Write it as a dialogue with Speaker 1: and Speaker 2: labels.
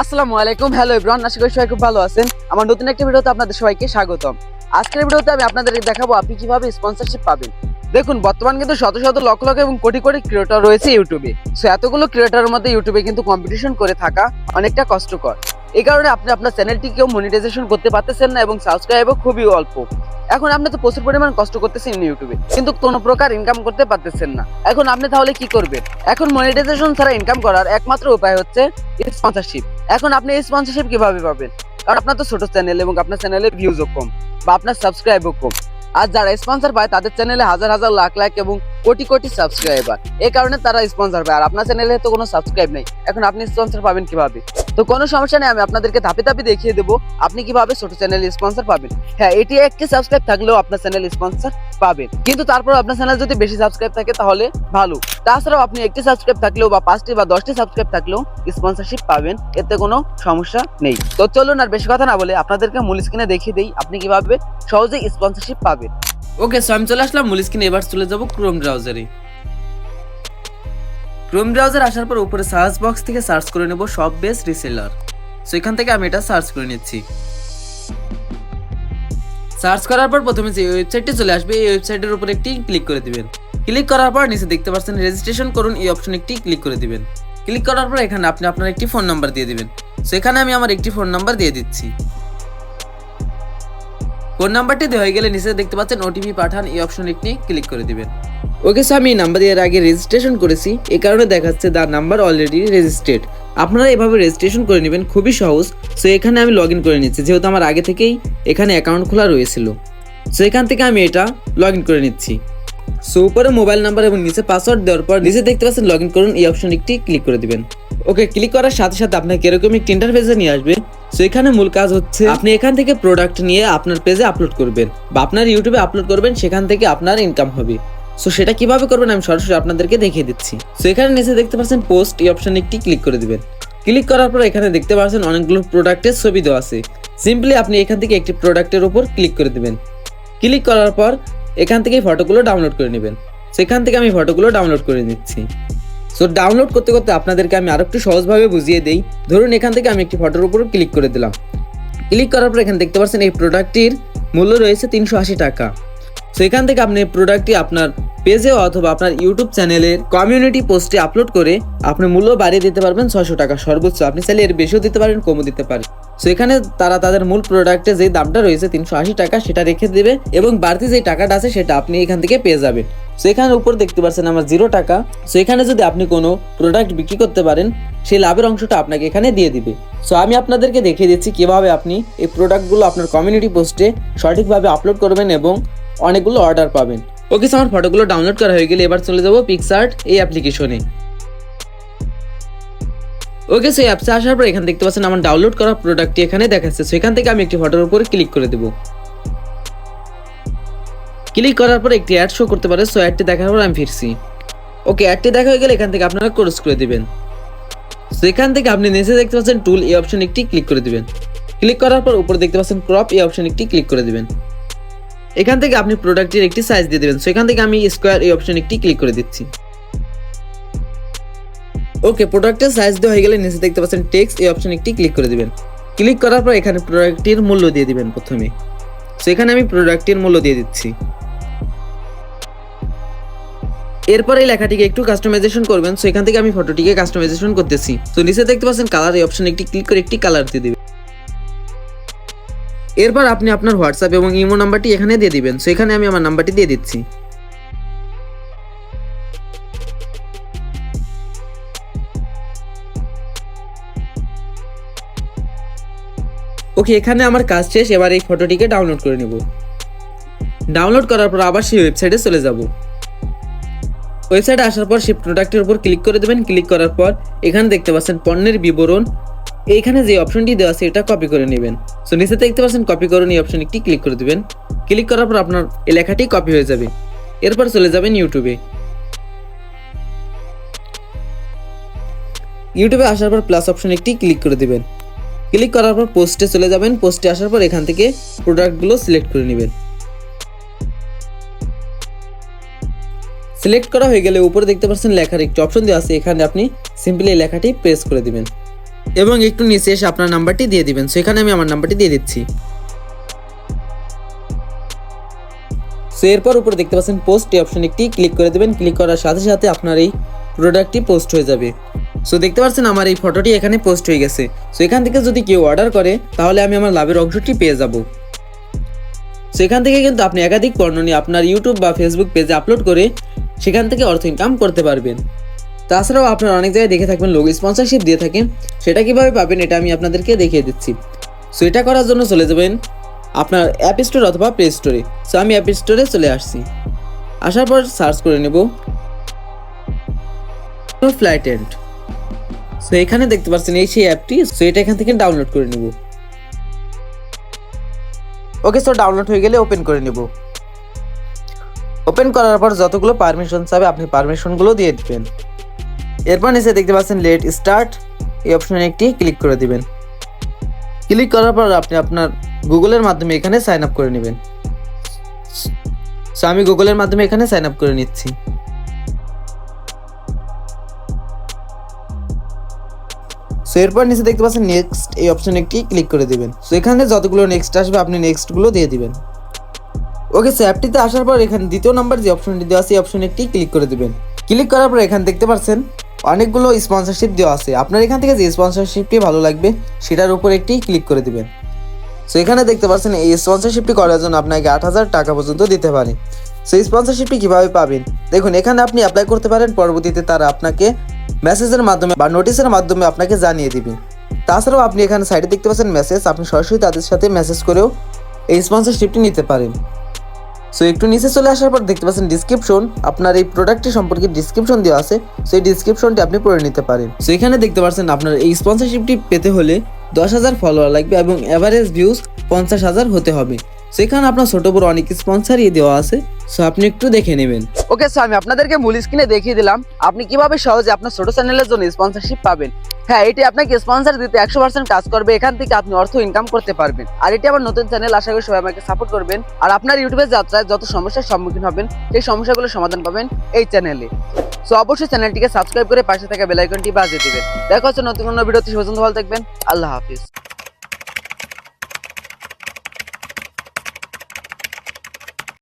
Speaker 1: আসসালামু আলাইকুম। Hello everyone আশা করি সবাই খুব ভালো আছেন। আমার নতুন একটা ভিডিওতে আপনাদের সবাইকে স্বাগতম। আজকের ভিডিওতে আমি আপনাদেরকে দেখাবো আপনি কীভাবে স্পন্সরশিপ পাবেন। দেখুন, বর্তমান কিন্তু শত শত লক্ষ লক্ষ এবং কোটি কোটি ক্রিয়েটর রয়েছে ইউটিউবে সো এতগুলো ক্রিয়েটরের মধ্যে ইউটিউবে কিন্তু কম্পিটিশন করে থাকা অনেকটা কষ্টকর। এই কারণে আপনি আপনার চ্যানেলটিকেও মনিটাইজেশন করতে পারতেছেন না এবং সাবস্ক্রাইবও খুবই অল্প। এখন আপনি তো প্রচুর পরিমাণ কষ্ট করতেছেন ইউটিউবে কিন্তু কোনো প্রকার ইনকাম করতে পারতেছেন না। এখন আপনি তাহলে কি করবেন? এখন মনিটাইজেশন ছাড়া ইনকাম করার একমাত্র উপায় হচ্ছে স্পন্সরশিপ এখন আপনি স্পন্সরশিপ কীভাবে পাবেন? কারণ আপনার তো ছোট চ্যানেল এবং আপনার চ্যানেলে ভিউজও কম বা আপনার সাবস্ক্রাইবও কম। আর যারা স্পন্সর পায়, তাদের চ্যানেলে হাজার হাজার লাখ লাখ এবং কোটি কোটি সাবস্ক্রাইবার এই কারণে তারা স্পন্সর পায় আর আপনার চ্যানেলে তো কোনো সাবস্ক্রাইব নেই। এখন আপনি স্পন্সর পাবেন কীভাবে? তো কোনো সমস্যা নেই, আমি আপনাদেরকে ধাপে ধাপে দেখিয়ে দেবো। আপনি কীভাবে ছোট চ্যানেল স্পন্সর পাবেন? হ্যাঁ এটি একটি সাবস্ক্রাইব থাকলেও আপনার চ্যানেল স্পন্সর পাবেন। কিন্তু তারপর আপনার চ্যানেল যদি বেশি সাবস্ক্রাইব থাকে, তাহলে ভালো। তাছাড়াও আপনি একটি সাবস্ক্রাইব থাকলেও বা পাঁচটি বা দশটি সাবস্ক্রাইব থাকলেও স্পন্সরশিপ পাবেন। এতে কোনো সমস্যা নেই। তো চলুন আর বেশি কথা না বলে আপনাদেরকে মূল স্ক্রিনে দেখিয়ে দিই, আপনি কীভাবে সহজেই স্পন্সরশিপ পাবেন। ওকে সো আমি চলে আসলাম মূল স্ক্রিনে এবার চলে যাব ক্রোম ব্রাউজারে ক্রোম ব্রাউজার আসার পর উপরে সার্চ বক্স থেকে সার্চ করে নেব সব বেস্ট রিসেলার সো এখান থেকে আমি এটা সার্চ করে নিচ্ছি। সার্চ করার পর প্রথমে যে ওয়েবসাইটটি চলে আসবে, এই ওয়েবসাইটের উপর একটি ক্লিক করে দিবেন। ক্লিক করার পর নিচে দেখতে পাচ্ছেন রেজিস্ট্রেশন করুন, এই অপশন একটি ক্লিক করে দিবেন। ক্লিক করার পর এখানে আপনি আপনার একটি ফোন নাম্বার দিয়ে দিবেন। সো এখানে আমি আমার একটি ফোন নাম্বার দিয়ে দিচ্ছি। ফোন নাম্বারটি দেওয়া হয়ে গেলে নিচে দেখতে পাচ্ছেন ওটিপি পাঠান, এই অপশন একটি ক্লিক করে দিবেন। ওকে, স্যার, আমি এই নাম্বার দিয়ে আগে রেজিস্ট্রেশন করেছি। এই কারণে দেখাচ্ছে দা নাম্বার অলরেডি রেজিস্ট্রেড আপনারা এভাবে রেজিস্ট্রেশন করে নেবেন, খুবই সহজ। সো এখানে আমি লগ ইন করে নিচ্ছি, যেহেতু আমার আগে থেকেই এখানে অ্যাকাউন্ট খোলা রয়েছিল। সো এখান থেকে আমি এটা লগ ইন করে নিচ্ছি। সো উপরে মোবাইল নাম্বার এবং নিচে পাসওয়ার্ড দেওয়ার পর নিচে দেখতে পাচ্ছেন লগ ইন করুন, এই অপশন একটি ক্লিক করে দিবেন। ওকে ক্লিক করার সাথে সাথে আপনাকে এরকম একটি ইন্টারফেসে নিয়ে আসবে। সো এখানে মূল কাজ হচ্ছে আপনি এখান থেকে প্রোডাক্ট নিয়ে আপনার পেজে আপলোড করবেন বা আপনার ইউটিউবে আপলোড করবেন, সেখান থেকে আপনার ইনকাম হবে। সো সেটা কীভাবে করবেন আমি সরাসরি আপনাদেরকে দেখিয়ে দিচ্ছি। সো এখানে নিচে দেখতে পাচ্ছেন পোস্ট এই অপশন একটি ক্লিক করে দিবেন। ক্লিক করার পর এখানে দেখতে পাচ্ছেন অনেকগুলো প্রোডাক্টের ছবি দেওয়া আছে। সিম্পলি আপনি এখান থেকে একটি প্রোডাক্টের উপর ক্লিক করে দিবেন। ক্লিক করার পর এখান থেকে ফটোগুলো ডাউনলোড করে নেবেন। সেখান থেকে আমি ফটোগুলো ডাউনলোড করে নিচ্ছি। সো ডাউনলোড করতে করতে আপনাদেরকে আমি আরও একটু সহজভাবে বুঝিয়ে দেই। ধরুন, এখান থেকে আমি একটি ফটোর উপর ক্লিক করে দিলাম। ক্লিক করার পর এখানে দেখতে পাচ্ছেন, এই প্রোডাক্টটির মূল্য রয়েছে তিনশো আশি টাকা। সো এখান থেকে আপনি প্রোডাক্টটি আপনার পেজে অথবা আপনার ইউটিউব চ্যানেলের কমিউনিটি পোস্টে আপলোড করে আপনি মূল্য বাড়িয়ে দিতে পারবেন ছয়শো টাকা সর্বোচ্চ। আপনি চাইলে এর বেশিও দিতে পারেন, কমও দিতে পারেন। সো এখানে তারা তাদের মূল প্রোডাক্টে যে দামটা রয়েছে তিনশো আশি টাকা, সেটা রেখে দেবে এবং বাড়তি যে টাকাটা আছে, সেটা আপনি এখান থেকে পেয়ে যাবেন। সো এখানে উপর দেখতে পাচ্ছেন আমার জিরো টাকা। সো এখানে যদি আপনি কোনো প্রোডাক্ট বিক্রি করতে পারেন, সেই লাভের অংশটা আপনাকে এখানে দিয়ে দিবে। সো আমি আপনাদেরকে দেখিয়ে দিচ্ছি কীভাবে আপনি এই প্রোডাক্টগুলো আপনার কমিউনিটি পোস্টে সঠিকভাবে আপলোড করবেন এবং অনেকগুলো অর্ডার পাবেন। ওকে আমার ফটোগুলো ডাউনলোড করা হয়ে গেলে এবার চলে যাব পিকসার্ট এই অ্যাপ্লিকেশনে ওকে সো অ্যাপসে আসার পর এখানে দেখতে পাচ্ছেন আমার ডাউনলোড করা প্রোডাক্টটি এখানে দেখাচ্ছে। সো এখান থেকে আমি একটি ফটোর উপরে ক্লিক করে দেবো। ক্লিক করার পর একটি অ্যাড শো করতে পারে সো অ্যাডটি দেখার পর আমি ফিরছি। ওকে অ্যাডটি দেখা হয়ে গেলে এখান থেকে আপনারা ক্রস করে দিবেন। সো এখান থেকে আপনি নিচে দেখতে পাচ্ছেন টুল এই অপশন একটি ক্লিক করে দিবেন। ক্লিক করার পর উপরে দেখতে পাচ্ছেন ক্রপ এই অপশন একটি ক্লিক করে দিবেন। এখান থেকে আপনি প্রোডাক্টের একটি সাইজ দিয়ে দেবেন। সো এখান থেকে আমি স্কোয়ার এই অপশন একটি ক্লিক করে দিচ্ছি। ওকে প্রোডাক্টের সাইজ দেওয়া হয়ে গেলে নিচে দেখতে পাচ্ছেন টেক্সট এই অপশন একটি ক্লিক করে দিবেন। ক্লিক করার পর এখানে প্রোডাক্টটির মূল্য দিয়ে দিবেন প্রথমে। সো এখানে আমি প্রোডাক্টের মূল্য দিয়ে দিচ্ছি। এরপর এই লেখাটিকে একটু কাস্টমাইজেশন করবেন সো এখান থেকে আমি ফটোটিকে কাস্টমাইজেশন করতেছি। তো নিচে দেখতে পাচ্ছেন কালার এই অপশন একটি ক্লিক করে একটি কালার দিয়ে দিবেন। এরপর আপনি আপনার হোয়াটসঅ্যাপ এবং ইমো নাম্বারটি এখানে দিয়ে দিবেন। সো এখানে আমি আমার নাম্বারটি দিয়ে দিচ্ছি। ওকে এখানে আমার কাজ শেষ, এবার এই ফটোটিকে ডাউনলোড করে নেব। ডাউনলোড করার পর আবার সেই ওয়েবসাইটে চলে যাব। ওয়েবসাইটে আসার পর সেই প্রোডাক্টের উপর ক্লিক করে দেবেন। ক্লিক করার পর এখানে দেখতে পাচ্ছেন পণ্যের বিবরণ। এইখানে যে অপশনটি দেওয়া আছে, এটা কপি করে নেবেন। সো নিচে দেখতে পাচ্ছেন কপি করুন এই অপশন একটি ক্লিক করে দেবেন। ক্লিক করার পর আপনার এই লেখাটি কপি হয়ে যাবে। এরপর চলে যাবেন ইউটিউবে ইউটিউবে আসার পর প্লাস অপশন একটি ক্লিক করে দেবেন। ক্লিক করার পর পোস্টে চলে যাবেন। পোস্টে আসার পর এখান থেকে প্রোডাক্টগুলো সিলেক্ট করে নেবেন। সিলেক্ট করা হয়ে গেলে উপরে দেখতে পাচ্ছেন লেখার একটি অপশন দেওয়া আছে। এখানে আপনি সিম্পলি লেখাটি প্রেস করে দিবেন। এবং একটু নিচে এসে আপনার নাম্বারটি দিয়ে দিবেন। সো এখানে আমি আমার নাম্বারটি দিয়ে দিচ্ছি। সো এরপর উপরে দেখতে পাচ্ছেন পোস্ট এই অপশন একটি ক্লিক করে দেবেন। ক্লিক করার সাথে সাথে আপনার এই প্রোডাক্টটি পোস্ট হয়ে যাবে। সো দেখতে পাচ্ছেন আমার এই ফটোটি এখানে পোস্ট হয়ে গেছে। সো এখান থেকে যদি কেউ অর্ডার করে, তাহলে আমি আমার লাভের অংশটি পেয়ে যাব। সেখান থেকে কিন্তু আপনি একাধিক পণ্য নিয়ে আপনার ইউটিউব বা ফেসবুক পেজে আপলোড করে সেখান থেকে অর্থ ইনকাম করতে পারবেন। তাছাড়াও আপনারা অনেক জায়গায় দেখে থাকবেন লোক স্পন্সরশিপ দিয়ে থাকে সেটা কীভাবে পাবেন এটা আমি আপনাদেরকে দেখিয়ে দিচ্ছি। সো এটা করার জন্য চলে যাবেন আপনার অ্যাপ স্টোর অথবা প্লে স্টোরে সো আমি অ্যাপ স্টোরে চলে আসছি। আসার পর সার্চ করে নেব ফ্লাইট এন্ড সো এখানে দেখতে পাচ্ছেন এই সেই অ্যাপটি সো এটা এখান থেকে ডাউনলোড করে নেব। ওকে সো ডাউনলোড হয়ে গেলে ওপেন করে নেব। ওপেন করার পর যতগুলো পারমিশন চাবে, আপনি পারমিশনগুলো দিয়ে দিবেন। এরপর নিচে দেখতে পাচ্ছেন লেট স্টার্ট এই অপশনে একটি ক্লিক করে দিবেন। ক্লিক করার পর আপনি আপনার গুগলের মাধ্যমে এখানে সাইন আপ করে নেবেন। সো আমি গুগলের মাধ্যমে এখানে সাইন আপ করে নিচ্ছি। সো এরপর নিচে দেখতে পাচ্ছেন নেক্সট এই অপশনে একটি ক্লিক করে দিবেন। সো এখানে যতগুলো নেক্সট আসবে, আপনি নেক্সটগুলো দিয়ে দিবেন। ওকে অ্যাপটিতে আসার পর এখানে দ্বিতীয় নাম্বার যে অপশনটি দেওয়া আছে, এই অপশনে একটি ক্লিক করে দিবেন। ক্লিক করার পর এখানে দেখতে পাচ্ছেন অনেকগুলো স্পন্সরশিপ দেওয়া আছে। আপনার এখান থেকে যে স্পন্সরশিপটি ভালো লাগবে, সেটার উপর একটি ক্লিক করে দেবেন। সো এখানে দেখতে পাচ্ছেন এই স্পন্সরশিপটি করার জন্য আপনাকে আট হাজার টাকা পর্যন্ত দিতে পারে। সো স্পন্সরশিপটি কীভাবে পাবেন? দেখুন, এখানে আপনি অ্যাপ্লাই করতে পারেন, পরবর্তীতে তারা আপনাকে মেসেজের মাধ্যমে বা নোটিশের মাধ্যমে আপনাকে জানিয়ে দিবে। তাছাড়াও আপনি এখানে সাইডে দেখতে পাচ্ছেন মেসেজ আপনি সরাসরি তাদের সাথে মেসেজ করেও এই স্পন্সরশিপটি নিতে পারেন। সো একটু নিচে চলে আসার পর দেখতে পাচ্ছেন ডিসক্রিপশন আপনার এই প্রোডাক্টটি সম্পর্কে ডিসক্রিপশন দেওয়া আছে, সেই ডিসক্রিপশনটি আপনি পড়ে নিতে পারেন। সো এখানে দেখতে পাচ্ছেন আপনার এই স্পন্সরশিপটি পেতে হলে দশ হাজার ফলোয়ার লাগবে এবং অ্যাভারেজ ভিউজ পঞ্চাশ হাজার হতে হবে। সেখানে আপনার ছোট বড় অনেক স্পন্সারই দেওয়া আছে। সো আপনি একটু দেখে নেবেন। ওকে স্যার আমি আপনাদেরকে মূল স্ক্রিনে দেখিয়ে দিলাম, আপনি কীভাবে সহজে আপনার ছোট চ্যানেলের জন্য স্পন্সরশিপ পাবেন। হ্যাঁ এটি আপনাকে স্পন্সর দিতে একশো পার্সেন্ট কাজ করবে, এখান থেকে আপনি অর্থ ইনকাম করতে পারবেন। আর এটি আমার নতুন চ্যানেল আশা করি সবাই আমাকে সাপোর্ট করবেন। আর আপনার ইউটিউবের যাত্রায় যত সমস্যার সম্মুখীন হবেন, সেই সমস্যাগুলো সমাধান পাবেন এই চ্যানেলে সো অবশ্যই চ্যানেলটিকে সাবস্ক্রাইব করে পাশে থাকা বেলাইকনটি বাজিয়ে দিবেন। দেখা হচ্ছে নতুন কোনো ভিডিওতে পর্যন্ত ভালো থাকবেন। আল্লাহ হাফিজ।